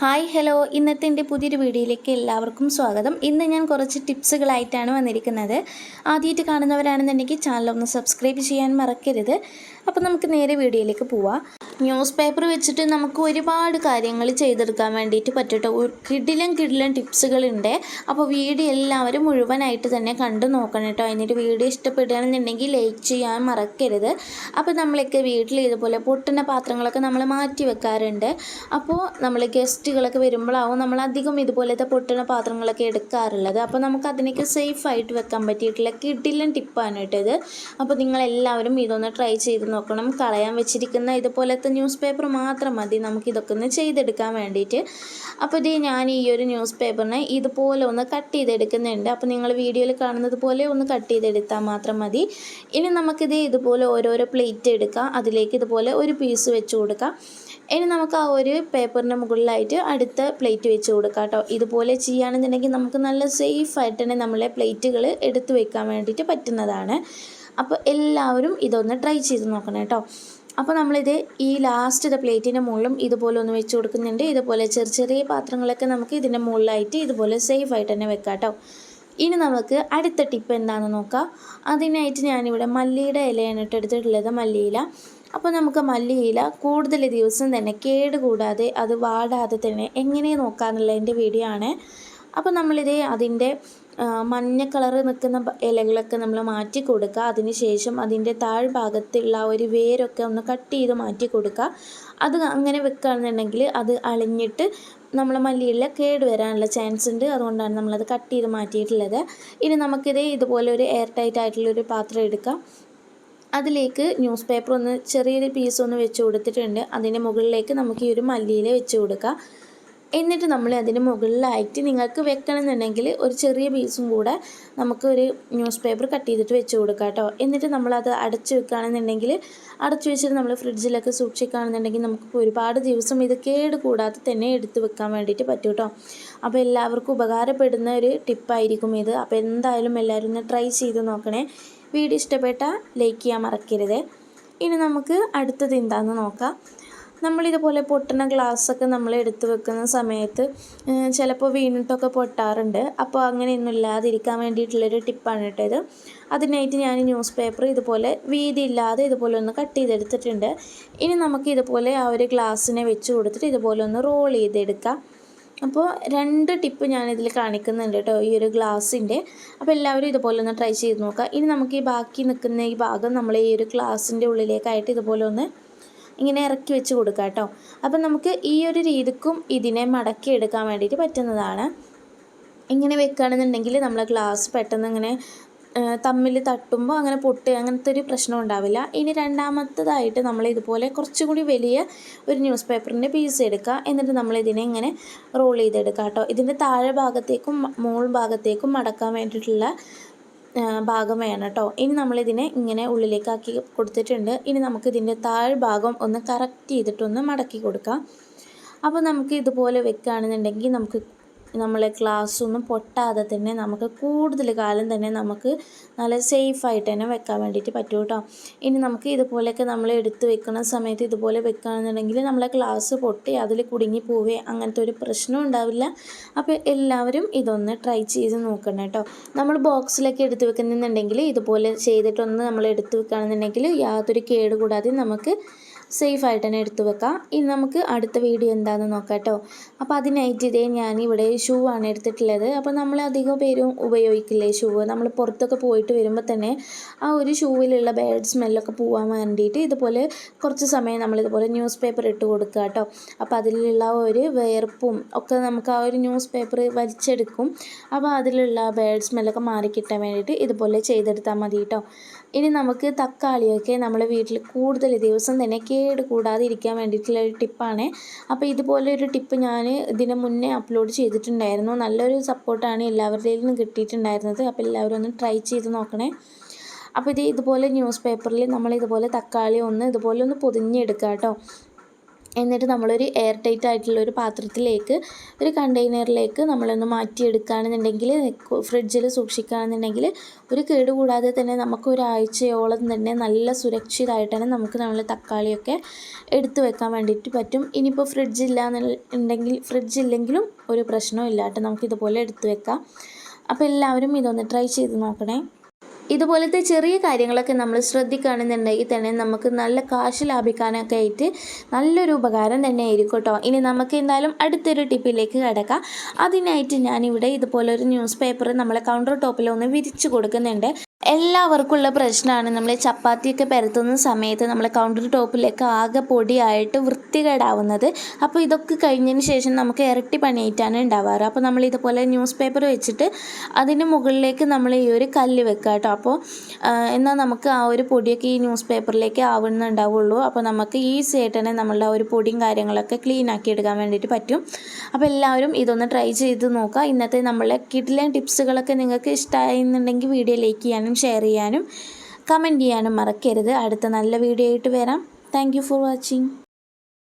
Hi hello. ഇന്നത്തെ എന്റെ പുതിയൊരു വീഡിയോയിലേക്ക് എല്ലാവർക്കും സ്വാഗതം. ഇന്ന് ഞാൻ കുറച്ച് ടിപ്സുകളായിട്ടാണ് വന്നിരിക്കുന്നത്. ആദ്യമായിട്ട് കാണുന്നവരാണെന്നുണ്ടെങ്കിൽ ചാനൽ ഒന്ന് സബ്സ്ക്രൈബ് ചെയ്യാൻ മറക്കരുത്. അപ്പോൾ നമുക്ക് നേരെ വീഡിയോയിലേക്ക് പോവാം. ന്യൂസ് പേപ്പർ വെച്ചിട്ട് നമുക്ക് ഒരുപാട് കാര്യങ്ങൾ ചെയ്തെടുക്കാൻ വേണ്ടിയിട്ട് പറ്റട്ടോ. കിടിലം കിടിലം ടിപ്സുകളുണ്ട്. അപ്പോൾ വീഡിയോ എല്ലാവരും മുഴുവനായിട്ട് തന്നെ കണ്ടു നോക്കണം കേട്ടോ. എന്നിട്ട് വീഡിയോ ഇഷ്ടപ്പെടുകയാണെന്നുണ്ടെങ്കിൽ ലൈക്ക് ചെയ്യാൻ മറക്കരുത്. അപ്പോൾ നമ്മളൊക്കെ വീട്ടിൽ ഇതുപോലെ പൊട്ടുന്ന പാത്രങ്ങളൊക്കെ നമ്മൾ മാറ്റി വെക്കാറുണ്ട്. അപ്പോൾ നമ്മൾ ഗസ്റ്റുകളൊക്കെ വരുമ്പോഴാവും നമ്മൾ അധികം ഇതുപോലത്തെ പൊട്ടുന്ന പാത്രങ്ങളൊക്കെ എടുക്കാറുള്ളത്. അപ്പോൾ നമുക്ക് അതിനൊക്കെ സേഫ് ആയിട്ട് വെക്കാൻ പറ്റിയിട്ടുള്ള കിടിലൻ ടിപ്പാണ് കേട്ടോ ഇത് അപ്പോൾ നിങ്ങളെല്ലാവരും ഇതൊന്ന് ട്രൈ ചെയ്ത് നോക്കണം. കളയാൻ വെച്ചിരിക്കുന്ന ഇതുപോലത്തെ ന്യൂസ് പേപ്പർ മാത്രം മതി. നമുക്ക് ഇതൊക്കെ ഒന്ന് ചെയ്തെടുക്കാൻ വേണ്ടിയിട്ട്. അപ്പോൾ ഇത് ഞാൻ ഈ ഒരു ന്യൂസ് പേപ്പറിനെ ഇതുപോലെ ഒന്ന് കട്ട് ചെയ്തെടുക്കുന്നുണ്ട്. അപ്പോൾ നിങ്ങൾ വീഡിയോയിൽ കാണുന്നത് പോലെ ഒന്ന് കട്ട് ചെയ്തെടുത്താൽ മാത്രം മതി. ഇനി നമുക്കിത് ഇതുപോലെ ഓരോരോ പ്ലേറ്റ് എടുക്കാം. അതിലേക്ക് ഇതുപോലെ ഒരു പീസ് വെച്ച് കൊടുക്കാം. ഇനി നമുക്ക് ആ ഒരു പേപ്പറിന്റെ മുകളിലായിട്ട് അടുത്ത പ്ലേറ്റ് വെച്ച് കൊടുക്കാം കേട്ടോ. ഇതുപോലെ ചെയ്യുകയാണെന്നുണ്ടെങ്കിൽ നമുക്ക് നല്ല സേഫ് ആയിട്ട് തന്നെ നമ്മളെ പ്ലേറ്റുകൾ എടുത്തു വെക്കാൻ വേണ്ടിയിട്ട് പറ്റുന്നതാണ്. അപ്പോൾ എല്ലാവരും ഇതൊന്ന് ട്രൈ ചെയ്ത് നോക്കണം കേട്ടോ. അപ്പോൾ നമ്മളിത് ഈ ലാസ്റ്റ് പ്ലേറ്റിന്റെ മുകളിലും ഇതുപോലെ ഒന്ന് വെച്ച് കൊടുക്കുന്നുണ്ട്. ഇതുപോലെ ചെറിയ ചെറിയ പാത്രങ്ങളൊക്കെ നമുക്ക് ഇതിന്റെ മുകളിലായിട്ട് ഇതുപോലെ സേഫ് ആയിട്ട് തന്നെ വെക്കാം കേട്ടോ ഇനി നമുക്ക് അടുത്ത ടിപ്പ് എന്താണെന്ന് നോക്കാം. അതിനായിട്ട് ഞാനിവിടെ മല്ലിയുടെ ഇലയാണ് ഇട്ട് എടുത്തിട്ടുള്ളത് മല്ലിയില. അപ്പോൾ നമുക്ക് മല്ലിയില കൂടുതൽ ദിവസം തന്നെ കേട് കൂടാതെ അത് വാടാതെ തന്നെ എങ്ങനെ നോക്കാമെന്നുള്ളതിന്റെ വീഡിയോ ആണ്. അപ്പോൾ നമ്മളിത് അതിന്റെ മഞ്ഞ കളറ് നിൽക്കുന്ന ഇലകളൊക്കെ നമ്മൾ മാറ്റി കൊടുക്കുക. അതിന് ശേഷം അതിന്റെ താഴ്ഭാഗത്തുള്ള ഒരു വേരൊക്കെ ഒന്ന് കട്ട് ചെയ്ത് മാറ്റി കൊടുക്കുക. അത് അങ്ങനെ വെക്കുകയാണെന്നുണ്ടെങ്കിൽ അത് അളിഞ്ഞിട്ട് നമ്മൾ മല്ലിയില കേട് വരാനുള്ള ചാൻസ് ഉണ്ട്. അതുകൊണ്ടാണ് നമ്മളത് കട്ട് ചെയ്ത് മാറ്റിയിട്ടുള്ളത്. ഇനി നമുക്കിത് ഇതുപോലെ ഒരു എയർ ടൈറ്റ് ആയിട്ടുള്ളൊരു പാത്രം എടുക്കാം. അതിലേക്ക് ന്യൂസ് പേപ്പർ ഒന്ന് ചെറിയൊരു പീസ് ഒന്ന് വെച്ച് കൊടുത്തിട്ടുണ്ട്. അതിന്റെ മുകളിലേക്ക് നമുക്ക് ഈ ഒരു മല്ലിയില വെച്ച് കൊടുക്കാം. എന്നിട്ട് നമ്മൾ അതിന് മുകളിലായിട്ട് നിങ്ങൾക്ക് വെക്കണമെന്നുണ്ടെങ്കിൽ ഒരു ചെറിയ പീസും കൂടെ നമുക്ക് ഒരു ന്യൂസ് പേപ്പർ കട്ട് ചെയ്തിട്ട് വെച്ച് കൊടുക്കാം കേട്ടോ. എന്നിട്ട് നമ്മളത് അടച്ച് വെക്കുകയാണെന്നുണ്ടെങ്കിൽ അടച്ചു വെച്ചിട്ട് നമ്മൾ ഫ്രിഡ്ജിലൊക്കെ സൂക്ഷിക്കുകയാണെന്നുണ്ടെങ്കിൽ നമുക്ക് ഒരുപാട് ദിവസം ഇത് കേട് കൂടാതെ തന്നെ എടുത്ത് വെക്കാൻ വേണ്ടിയിട്ട് പറ്റും കേട്ടോ. അപ്പോൾ എല്ലാവർക്കും ഉപകാരപ്പെടുന്ന ഒരു ടിപ്പായിരിക്കും ഇത്. അപ്പോൾ എന്തായാലും എല്ലാവരും ഒന്ന് ട്രൈ ചെയ്ത് നോക്കണേ. വീഡിയോ ഇഷ്ടപ്പെട്ടാൽ ലൈക്ക് ചെയ്യാൻ മറക്കരുത്. ഇനി നമുക്ക് അടുത്തത് എന്താണെന്ന് നോക്കാം. നമ്മളിതുപോലെ പൊട്ടുന്ന ഗ്ലാസ്സൊക്കെ നമ്മൾ എടുത്തു വെക്കുന്ന സമയത്ത് ചിലപ്പോൾ വീണിട്ടൊക്കെ പൊട്ടാറുണ്ട്. അപ്പോൾ അങ്ങനെയൊന്നും ഇല്ലാതിരിക്കാൻ വേണ്ടിയിട്ടുള്ളൊരു ടിപ്പാണ് കേട്ടോ ഇത്. അതിനായിട്ട് ഞാൻ ന്യൂസ് പേപ്പർ ഇതുപോലെ വീതിയില്ലാതെ ഇതുപോലെ ഒന്ന് കട്ട് ചെയ്തെടുത്തിട്ടുണ്ട്. ഇനി നമുക്ക് ഇതുപോലെ ആ ഒരു ഗ്ലാസ്സിനെ വെച്ച് കൊടുത്തിട്ട് ഇതുപോലെ ഒന്ന് റോൾ ചെയ്തെടുക്കാം. അപ്പോൾ രണ്ട് ടിപ്പ് ഞാനിതിൽ കാണിക്കുന്നുണ്ട് കേട്ടോ ഈ ഒരു ഗ്ലാസിന്റെ അപ്പോൾ എല്ലാവരും ഇതുപോലെ ഒന്ന് ട്രൈ ചെയ്ത് നോക്കുക ഇനി നമുക്ക് ഈ ബാക്കി നിൽക്കുന്ന ഈ ഭാഗം നമ്മൾ ഈ ഒരു ഗ്ലാസിന്റെ ഉള്ളിലേക്കായിട്ട് ഇതുപോലെ ഒന്ന് ഇങ്ങനെ ഇറക്കി വെച്ച് കൊടുക്കുക കേട്ടോ. അപ്പം നമുക്ക് ഈ ഒരു രീതിക്കും ഇതിനെ മടക്കി എടുക്കാൻ വേണ്ടിയിട്ട് പറ്റുന്നതാണ്. ഇങ്ങനെ വെക്കുകയാണെന്നുണ്ടെങ്കിൽ നമ്മൾ ഗ്ലാസ് പെട്ടെന്ന് ഇങ്ങനെ തമ്മിൽ തട്ടുമ്പോൾ അങ്ങനെ പൊട്ട് അങ്ങനത്തെ ഒരു പ്രശ്നം ഉണ്ടാവില്ല. ഇനി രണ്ടാമത്തതായിട്ട് നമ്മൾ ഇതുപോലെ കുറച്ചുകൂടി വലിയ ഒരു ന്യൂസ് പേപ്പറിന്റെ പീസ് എടുക്കുക. എന്നിട്ട് നമ്മൾ ഇതിനെ ഇങ്ങനെ റോൾ ചെയ്തെടുക്കുക കേട്ടോ. ഇതിന്റെ താഴെ ഭാഗത്തേക്കും മുകൾ ഭാഗത്തേക്കും മടക്കാൻ വേണ്ടിയിട്ടുള്ള ഭാഗം വേണം കേട്ടോ ഇനി നമ്മളിതിനെ ഇങ്ങനെ ഉള്ളിലേക്കാക്കി കൊടുത്തിട്ടുണ്ട്. ഇനി നമുക്ക് ഇതിന്റെ താഴ്ഭാഗം ഒന്ന് കറക്റ്റ് ചെയ്തിട്ടൊന്ന് മടക്കി കൊടുക്കാം. അപ്പോൾ നമുക്ക് ഇതുപോലെ വെക്കുകയാണെന്നുണ്ടെങ്കിൽ നമുക്ക് നമ്മളെ ഗ്ലാസ് ഒന്നും പൊട്ടാതെ തന്നെ നമുക്ക് കൂടുതൽ കാലം തന്നെ നമുക്ക് നല്ല സേഫായിട്ട് തന്നെ വെക്കാൻ വേണ്ടിയിട്ട് പറ്റും കേട്ടോ. ഇനി നമുക്ക് ഇതുപോലെയൊക്കെ നമ്മൾ എടുത്ത് വെക്കുന്ന സമയത്ത് ഇതുപോലെ വെക്കുകയാണെന്നുണ്ടെങ്കിൽ നമ്മളെ ഗ്ലാസ് പൊട്ടി അതിൽ കുടുങ്ങി പോവേ അങ്ങനത്തെ ഒരു പ്രശ്നം ഉണ്ടാവില്ല. അപ്പോൾ എല്ലാവരും ഇതൊന്ന് ട്രൈ ചെയ്ത് നോക്കണം കേട്ടോ. നമ്മൾ ബോക്സിലൊക്കെ എടുത്ത് വെക്കുന്നുണ്ടെങ്കിൽ ഇതുപോലെ ചെയ്തിട്ടൊന്ന് നമ്മൾ എടുത്ത് വെക്കുകയാണെന്നുണ്ടെങ്കിൽ യാതൊരു കേടുകൂടാതെ നമുക്ക് സേഫായിട്ട് തന്നെ എടുത്തു വെക്കാം. ഇനി നമുക്ക് അടുത്ത വീഡിയോ എന്താണെന്ന് നോക്കാം കേട്ടോ അപ്പോൾ അതിനായിട്ട് ഇതേ ഞാൻ ഇവിടെ ഷൂ ആണ് എടുത്തിട്ടുള്ളത്. അപ്പോൾ നമ്മൾ അധികം പേരും ഉപയോഗിക്കില്ലേ ഷൂ? നമ്മൾ പുറത്തൊക്കെ പോയിട്ട് വരുമ്പോൾ തന്നെ ആ ഒരു ഷൂവിലുള്ള ബാഡ് സ്മെല്ലൊക്കെ പോകാൻ വേണ്ടിയിട്ട് ഇതുപോലെ കുറച്ച് സമയം നമ്മളിതുപോലെ ന്യൂസ് പേപ്പർ ഇട്ട് കൊടുക്കുക കേട്ടോ അപ്പോൾ അതിലുള്ള ഒരു വേർപ്പും ഒക്കെ നമുക്ക് ആ ഒരു ന്യൂസ് പേപ്പർ വലിച്ചെടുക്കും. അപ്പോൾ അതിലുള്ള ബാഡ് സ്മെല്ലൊക്കെ മാറിക്കിട്ടാൻ വേണ്ടിയിട്ട് ഇതുപോലെ ചെയ്തെടുത്താൽ മതി കേട്ടോ ഇനി നമുക്ക് തക്കാളിയൊക്കെ നമ്മൾ വീട്ടിൽ കൂടുതൽ ദിവസം തന്നെ കേട് കൂടാതെ ഇരിക്കാൻ വേണ്ടിയിട്ടുള്ള ഒരു ടിപ്പാണ്. അപ്പോൾ ഇതുപോലെ ഒരു ടിപ്പ് ഞാൻ ഇതിന് മുന്നേ അപ്ലോഡ് ചെയ്തിട്ടുണ്ടായിരുന്നു. നല്ലൊരു സപ്പോർട്ടാണ് എല്ലാവരുടെയിൽ നിന്നും കിട്ടിയിട്ടുണ്ടായിരുന്നത്. അപ്പോൾ എല്ലാവരും ഒന്ന് ട്രൈ ചെയ്ത് നോക്കണേ. അപ്പോൾ ഇത് ഇതുപോലെ ന്യൂസ് പേപ്പറിൽ നമ്മൾ ഇതുപോലെ തക്കാളി ഒന്ന് ഇതുപോലെ ഒന്ന് പൊതിഞ്ഞെടുക്കുക കേട്ടോ എന്നിട്ട് നമ്മളൊരു എയർ ടൈറ്റ് ആയിട്ടുള്ള ഒരു പാത്രത്തിലേക്ക് ഒരു കണ്ടെയ്നറിലേക്ക് നമ്മളൊന്ന് മാറ്റിയെടുക്കുകയാണെന്നുണ്ടെങ്കിൽ ഫ്രിഡ്ജിൽ സൂക്ഷിക്കുകയാണെന്നുണ്ടെങ്കിൽ ഒരു കേട് കൂടാതെ തന്നെ നമുക്ക് ഒരാഴ്ചയോളം തന്നെ നല്ല സുരക്ഷിതമായിട്ട് തന്നെ നമുക്ക് നമ്മൾ തക്കാളിയൊക്കെ എടുത്തു വെക്കാൻ വേണ്ടിയിട്ട് പറ്റും. ഇനിയിപ്പോൾ ഫ്രിഡ്ജ് ഇല്ല എന്നുണ്ടെങ്കിൽ ഫ്രിഡ്ജ് ഇല്ലെങ്കിലും ഒരു പ്രശ്നവും ഇല്ല കേട്ടോ നമുക്കിതുപോലെ എടുത്തു വെക്കാം. അപ്പോൾ എല്ലാവരും ഇതൊന്ന് ട്രൈ ചെയ്ത് നോക്കണേ. ഇതുപോലത്തെ ചെറിയ കാര്യങ്ങളൊക്കെ നമ്മൾ ശ്രദ്ധിക്കുകയാണെന്നുണ്ടെങ്കിൽ തന്നെ നമുക്ക് നല്ല കാശ് ലാഭിക്കാനൊക്കെ ആയിട്ട് നല്ലൊരു ഉപകാരം തന്നെ ആയിരിക്കും കേട്ടോ. ഇനി നമുക്ക് എന്തായാലും അടുത്തൊരു ടിപ്പിലേക്ക് കിടക്കാം. അതിനായിട്ട് ഞാനിവിടെ ഇതുപോലെ ഒരു ന്യൂസ് പേപ്പർ നമ്മളെ കൗണ്ടർ ടോപ്പിൽ ഒന്ന് വിരിച്ചു കൊടുക്കുന്നുണ്ട്. എല്ലാവർക്കും ഉള്ള പ്രശ്നമാണ്. നമ്മൾ ചപ്പാത്തിയൊക്കെ പരത്തുന്ന സമയത്ത് നമ്മൾ കൗണ്ടർ ടോപ്പിലേക്ക് ആകെ പൊടിയായിട്ട് വൃത്തികേടാവുന്നത്. അപ്പോൾ ഇതൊക്കെ കഴിഞ്ഞതിന് ശേഷം നമുക്ക് ഇരട്ടി പണിയായിട്ടാണ് ഉണ്ടാവാറ്. അപ്പോൾ നമ്മൾ ഇതുപോലെ ന്യൂസ് പേപ്പർ വെച്ചിട്ട് അതിന് മുകളിലേക്ക് നമ്മൾ ഈ ഒരു കല്ല് വെക്കുക കേട്ടോ അപ്പോൾ എന്നാൽ നമുക്ക് ആ ഒരു പൊടിയൊക്കെ ഈ ന്യൂസ് പേപ്പറിലേക്ക് ആവുന്നുണ്ടാവുള്ളൂ. അപ്പോൾ നമുക്ക് ഈസി ആയിട്ട് തന്നെ നമ്മളുടെ ഒരു പൊടിയും കാര്യങ്ങളൊക്കെ ക്ലീൻ ആക്കി എടുക്കാൻ വേണ്ടിയിട്ട് പറ്റും. അപ്പോൾ എല്ലാവരും ഇതൊന്ന് ട്രൈ ചെയ്ത് നോക്കുക ഇന്നത്തെ നമ്മളെ കിഡിലെ ടിപ്സുകളൊക്കെ നിങ്ങൾക്ക് ഇഷ്ടമായിരുന്നുണ്ടെങ്കിൽ വീഡിയോ ലൈക്ക് ചെയ്യാനും ഷെയർ ചെയ്യാനും കമന്റ് ചെയ്യാനും മറക്കരുത്. അടുത്ത നല്ല വീഡിയോ ആയിട്ട് വരാം. Thank for watching